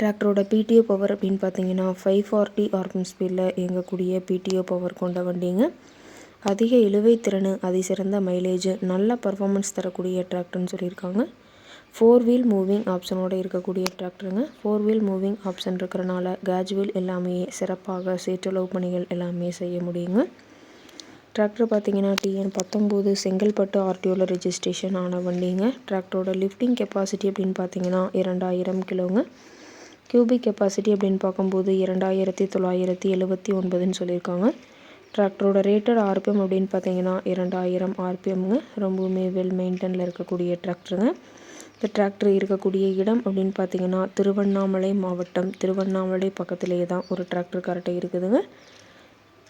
டிராக்டரோட PTO power அப்படின்னு பார்த்தீங்கன்னா ஃபைவ் ஃபார்ட்டி ஆர்பிஎம் ஸ்பீடில் இயங்கக்கூடிய பிடிஓ பவர் கொண்ட வண்டிங்க. அதிக இழுவை திறன் அதிசிறந்த மைலேஜ் நல்ல பர்ஃபார்மன்ஸ் தரக்கூடிய டிராக்டர்னு சொல்லியிருக்காங்க. ஃபோர் வீல் மூவிங் ஆப்ஷனோடு இருக்கக்கூடிய டிராக்டருங்க ஃபோர் வீல் மூவிங் ஆப்ஷன் இருக்கிறனால கேஜுவல் எல்லாமே சிறப்பாக சேற்றுளவு பணிகள் எல்லாமே செய்ய முடியுங்க. டிராக்டர் பார்த்தீங்கன்னா டிஎன் பத்தொம்போது செங்கல்பட்டு ஆர்டிஓவில் ரெஜிஸ்ட்ரேஷன் ஆன வண்டிங்க. டிராக்டரோட லிஃப்டிங் கெப்பாசிட்டி அப்படின்னு பார்த்தீங்கன்னா இரண்டாயிரம் கிலோங்க. கியூபிக் கெப்பாசிட்டி அப்படின்னு பார்க்கும்போது இரண்டாயிரத்தி தொள்ளாயிரத்தி எழுபத்தி ஒன்பதுன்னு சொல்லியிருக்காங்க. டிராக்டரோட ரேட்டட் ஆர்பிஎம் அப்படின்னு பார்த்தீங்கன்னா இரண்டாயிரம் ஆர்பிஎம்ங்க ரொம்பவுமே வெல் மெயின்டெனில் இருக்கக்கூடிய டிராக்டருங்க இந்த டிராக்டர் இருக்கக்கூடிய இடம் அப்படின்னு பார்த்தீங்கன்னா திருவண்ணாமலை மாவட்டம். திருவண்ணாமலை பக்கத்திலேயே தான் ஒரு டிராக்டர் கரெக்டாக இருக்குதுங்க.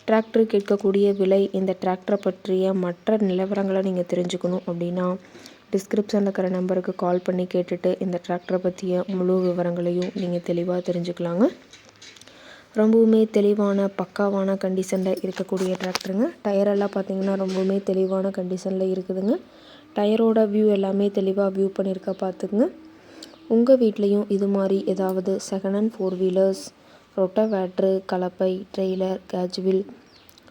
டிராக்டர் கேட்கக்கூடிய விலை இந்த டிராக்டரை பற்றிய மற்ற நிலவரங்களை நீங்கள் தெரிஞ்சுக்கணும் அப்படின்னா டிஸ்கிரிப்ஷனில் இருக்கிற நம்பருக்கு கால் பண்ணி கேட்டுட்டு இந்த டிராக்டரை பற்றிய முழு விவரங்களையும் நீங்கள் தெளிவாக தெரிஞ்சுக்கலாங்க. ரொம்பவுமே தெளிவான பக்காவான கண்டிஷனில் இருக்கக்கூடிய டிராக்டருங்க டயரெல்லாம் பார்த்தீங்கன்னா ரொம்பவுமே தெளிவான கண்டிஷனில் இருக்குதுங்க. டயரோட வியூ எல்லாமே தெளிவாக வியூ பண்ணியிருக்க பார்த்துக்குங்க உங்கள் வீட்லேயும் இது மாதிரி ஏதாவது second hand four wheelers rotavator கலப்பை trailer cage wheel